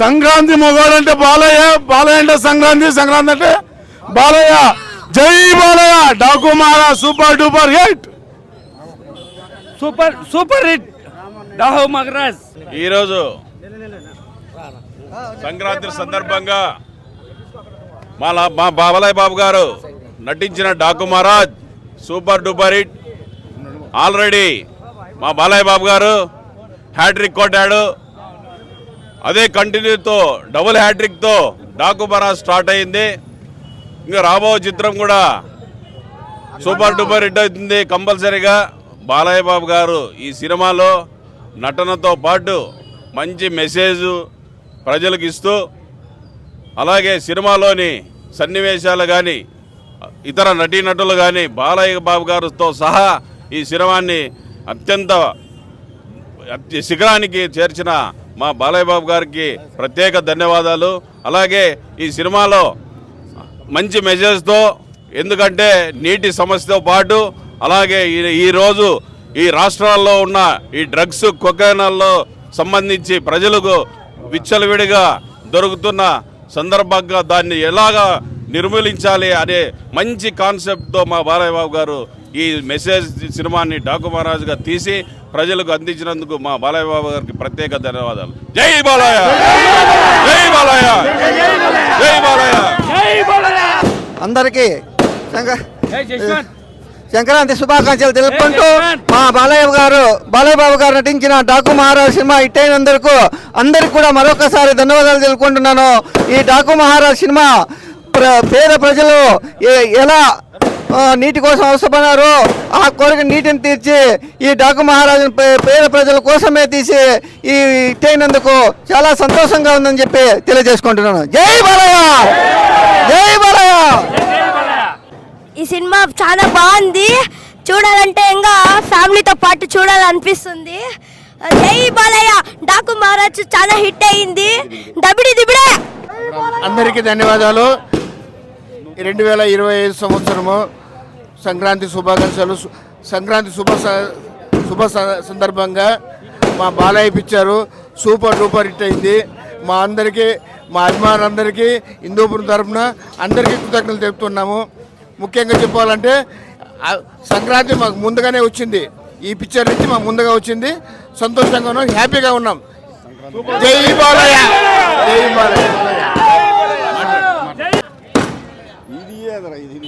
సంక్రాంతి మొగోడు అంటే బాలయ్య బాలయ్య అంటే సంక్రాంతి సంక్రాంతి అంటే Balayya. Jai Balayya Daaku super duper hit. Super super hit. Rahu మగరాజ్. ఈరోజు సంక్రాంతి సందర్భంగా మా మా బాబలాయ్ బాబు గారు నటించిన Daaku Maharaj super duper hit. Already మా బాలయ్య బాబు గారు హ్యాట్రిక్ కొట్టాడు. అదే కంటిన్యూతో డబుల్ హ్యాట్రిక్తో డాకు స్టార్ట్ అయింది. ఇంకా రాబో చిత్రం కూడా సూపర్ డూపర్ హిట్ అవుతుంది కంపల్సరీగా. బాలయ్య బాబు గారు ఈ సినిమాలో నటనతో పాటు మంచి మెసేజ్ ప్రజలకు ఇస్తూ అలాగే సినిమాలోని సన్నివేశాలు కానీ ఇతర నటీనటులు కానీ బాలయ్య బాబు గారితో సహా ఈ సినిమాన్ని అత్యంత శిఖరానికి చేర్చిన మా బాలయ్య బాబు గారికి ప్రత్యేక ధన్యవాదాలు. అలాగే ఈ సినిమాలో మంచి మెసేజ్తో ఎందుకంటే నీటి సమస్యతో పాటు అలాగే ఈ- ఈరోజు ఈ రాష్ట్రాల్లో ఉన్న ఈ డ్రగ్స్ కొకైనాల్లో సంబంధించి ప్రజలకు విచ్చలవిడిగా దొరుకుతున్న సందర్భంగా దాన్ని ఎలాగా నిర్మూలించాలి అనే మంచి కాన్సెప్ట్తో మా బాలయ్య బాబు గారు ఈ మెసేజ్ సినిమాని డాకు మహారాజుగా తీసి ప్రజలకు అందించినందుకు మా బాలయ్య బాబు గారికి ప్రత్యేక ధన్యవాదాలు. జై బాలయ్య! జై బాలయ్య! జై బాలయ్య! జై బాలయ్య అందరికీ సంక్రాంతి శుభాకాంక్షలు తెలుపుకుంటూ. మా బాలయ్య గారు బాలయ్య బాబు గారు నటించిన డాకు మహారాజ్ సినిమా హిట్ అయినందుకు అందరికి కూడా మరొకసారి ధన్యవాదాలు తెలుపుకుంటున్నాను. ఈ డాకు మహారాజ్ సినిమా ప్ర- పేద ప్రజలు ఏ- ఎలా నీటి కోసం అవసరపడినారో. ఆ కోరిక నీటిని తీర్చి ఈ డాకు మహారాజు పేద ప్రజల కోసమే తీసి ఈ హిట్ అయినందుకు చాలా సంతోషంగా ఉందని చెప్పి తెలియజేసుకుంటున్నాను. జై బాలయ్య! జై బాలయ్య! ఈ సినిమా చాలా బాగుంది. చూడాలంటే ఇంకా ఫ్యామిలీతో పాటు చూడాలనిపిస్తుంది. జై బాలయ్య! డాకు మహారాజ్ చాలా హిట్ అయింది దబిడి దిబిడే! అందరికీ ధన్యవాదాలు. రెండు వేల ఇరవై ఐదు సంవత్సరము సంక్రాంతి శుభాకాంక్షలు. సంక్రాంతి శుభ స- శుభ స- సందర్భంగా మా బాలయ్య పిచ్చారు. సూపర్ డూపర్ హిట్ అయింది. మా అందరికీ మా అభిమానులందరికీ హిందూపురం తరఫున అందరికీ కృతజ్ఞతలు చెప్తున్నాము ముఖ్యంగా చెప్పాలంటే సంక్రాంతి మాకు ముందుగానే వచ్చింది. ఈ పిక్చర్ నుంచి మాకు ముందుగా వచ్చింది. సంతోషంగా ఉన్నాం హ్యాపీగా ఉన్నాం. జై బాలయ్య! జై బాలయ్య! traído.